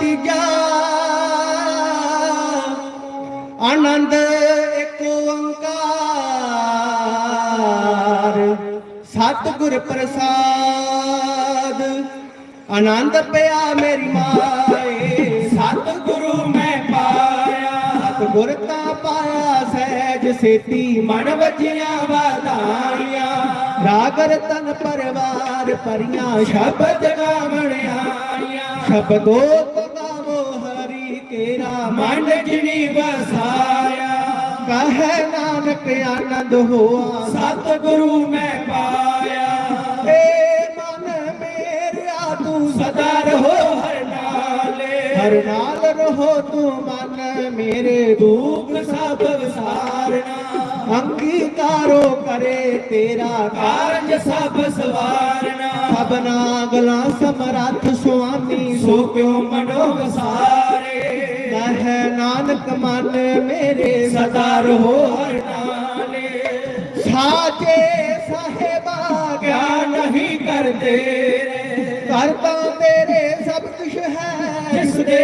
ਤੀਜਾ ਸਤਿਗੁਰ ਪ੍ਰਸਾਦ। ਆਨੰਦ ਪਿਆ ਮੇਰੀ ਮਾਏ। ਸਤਿਗੁਰੂ ਮੈਂ ਪਾਇਆ। ਸਤਿਗੁਰ ਤਾਂ ਪਾਇਆ, ਸਹਿਜ ਸੇਤੀ ਮਨ ਵਜਿਆ ਵਾਧਾਈਆਂ ਰਾਗਰ ਤਨ ਪਰਵਾਰ ਪਰੀਆਂ ਸ਼ਬਦ ਗਾਵਣਿਆ। ਆਈਆਂ ਸ਼ਬਦੋ ਹਰੀ ਤੇਰਾ ਮਨ ਮਨ ਜਿਨੀ ਵਸਾਇਆ। ਕਹੈ ਨਾਨਕ ਆਨੰਦ ਹੋਆ ਸਤਿਗੁਰੂ ਮੈਂ ਪਾਇਆ। ਏ ਮਨ ਮੇਰਿਆ ਤੂੰ ਸਦਾ ਰਹੋ ਹਰ ਨਾਲੇ। ਹਰ ਨਾਲ ਰਹੋ ਤੂੰ ਮਨ ਮੇਰੇ ਦੁੱਖ ਸਭ ਵਿਸਾਰਨਾ। ਅੰਗੀਕਾਰੋ ਕਰੇ ਤੇਰਾ ਕਾਰਜ ਸਭ ਸਵਾਰਨਾ। ਸਭਨਾ ਗਲਾ ਸਮਰੱਥ ਸੁਆਮੀ ਸੋ ਕਿਉ ਮਨੋ ਵਸਾਰੇ? ਕਹੈ ਨਾਨਕ ਮਨ ਮੇਰੇ ਸਦਾ ਰਹੋ ਹਰ ਨਾਲੇ ਸਾਚੇ ਸਾਹਿਬਾ ਕਿਆ ਨਹੀਂ ਕਰਦੇ ਕਰਤਾ ਤੇਰੇ ਸਭ ਕੁਛ ਹੈ। ਜਿਸ ਦੇ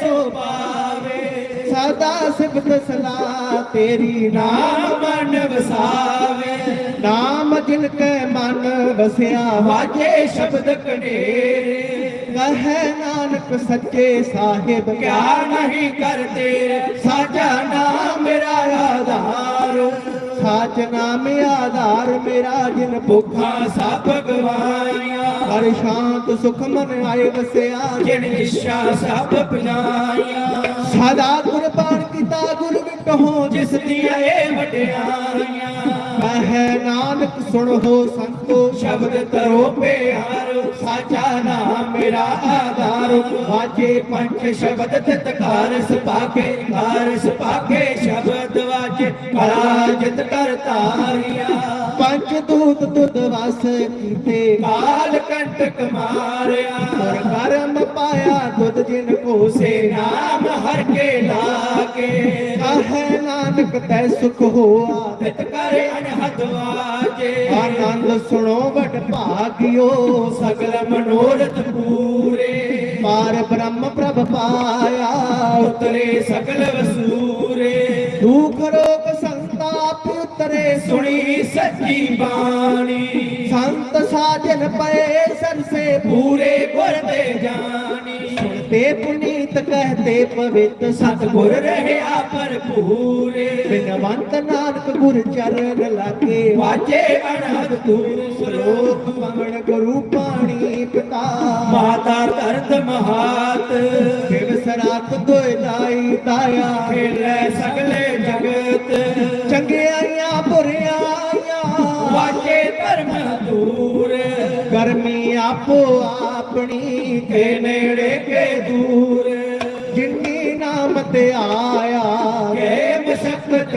ਸੋ ਪਾਵੇ। ਸਦਾ ਸਿਫਤ ਸਲਾ ਤੇਰੀ ਨਾਮ ਮਨ ਵਸਾਵੇ ਨਾਮ ਜਿਨ ਕੈ ਮਨ ਵਸਿਆ ਵਾਜੇ ਸ਼ਬਦ ਕਨੇਰੇ ਕਹੈ ਨਾਨਕ ਸੱਚੇ ਸਾਹਿਬ ਕਿਆ ਨਹੀਂ ਕਰਦੇ। ਸਾਜਾ ਨਾਮ ਮੇਰਾ ਆਧਾਰ। ਸਾਚ ਨਾਮ ਆਧਾਰ ਮੇਰਾ ਜਿਨ ਭੁੱਖਾ ਸਭ ਗਵਾਈਆਂ। ਹਰ ਸ਼ਾਂਤ ਸੁਖ ਮਨ ਆਏ ਵਸਿਆ ਜਿਨ ਇੱਛਾ ਸਭ ਪਜਾਈਆਂ। ਸਦਾ ਕੁਰਬਾਨ ਕੀਤਾ ਗੁਰ ਵਿਟਹੋ ਜਿਸ ਦੀ ਦੀਆਂ ਵਡਿਆਈਆਂ ਕਹੈ ਨਾਨਕ ਸੁਣੋ ਸੰਤੋ। ਸ਼ਬਦ ਤਰੋ ਪਿਆਰ ਸਾਚਾ ਨਾਮ ਮੇਰਾ ਆਧਾਰ। ਵਾਜੇ ਪੰਜ ਸ਼ਬਦ ਤਤਕਾਰ ਸਪਾਕੇ ਕਾਰ ਸਪਾਕੇ ਸ਼ਬਦ ਵਾਜੇ ਕਲਾ ਜਿਤ ਕਰ ਤਾਰੀਆ ਪੰਜ ਦੂਤ ਤੁਧ ਵਸ ਕੀਤੇ। ਕਾਲ ਕੰਟਕ ਮਾਰਿਆ। ਕਰਮ ਪਾਇਆ ਤੁਧ ਜਿਨ ਕੋ ਸੇ ਸੇ ਨਾਮ ਹਰ ਕੇ ਲਾਕੇ ਕਹੈ ਨਾਨਕ ਤੈ ਸੁਖ ਹੋਆ ਤਿਤ ਕਰ ਅਨਹਦ ਵਾਜੇ। ਆਨੰਦ ਸੁਣੋ ਵਡ ਭਾਗਿਓ ਸਗਲ ਮਨੋਰਥ ਪੂਰੇ। ਪਾਰ ਬ੍ਰਹਮ ਪ੍ਰਭ ਪਾਇਆ ਉਤਰੇ ਸਗਲ ਵਸੂਰੇ। ਦੁਖ ਰੋਗ ਸੰਤਾਪ ਉਤਰੇ। ਸੁਣੀ ਸੱਚੀ ਬਾਣੀ। ਸੰਤ ਸਾਜਨ ਪਏ ਸਰਸੇ ਪੂਰੇ ਗੁਰ ਦੇ ਜਾਣੀ। ਤੇ ਪੁਨੀਤ ਕਹਤੇ ਪਵਿੱਤ ਸਤਿਗੁਰ ਰਹਿਆ ਭਰਪੂਰੇ। ਬਿਨਵੰਤ ਨਾਨਕ ਗੁਰ ਚਰਨ ਲਾਗੇ। ਵਾਜੇ ਅਨਹਦ ਤੂਰ ਲੋਕ ਪਵਨ ਗੁਰੂ ਪਾਣੀ ਪਿਤਾ। ਮਾਤਾ ਧਰਤ ਮਹਾਤ। ਬਿਵਸਰਾਤ ਦੋਇ ਦਾਈ ਦਾਇਆ ਖੇਲੇ ਸਗਲੇ ਜਗਤ। ਚੰਗਿਆਈਆਂ ਬੁਰਿਆਈਆਂ ਵਾਜੇ ਧਰਮ ਦੂਰ। ਗਰਮੀ ਆਪੋ ਆਪਣੀ ਕੇ ਨੇੜੇ ਕੇ ਦੂਰ। ਜਿਨੀ ਨਾਮ ਤੇ ਮਸਕਤ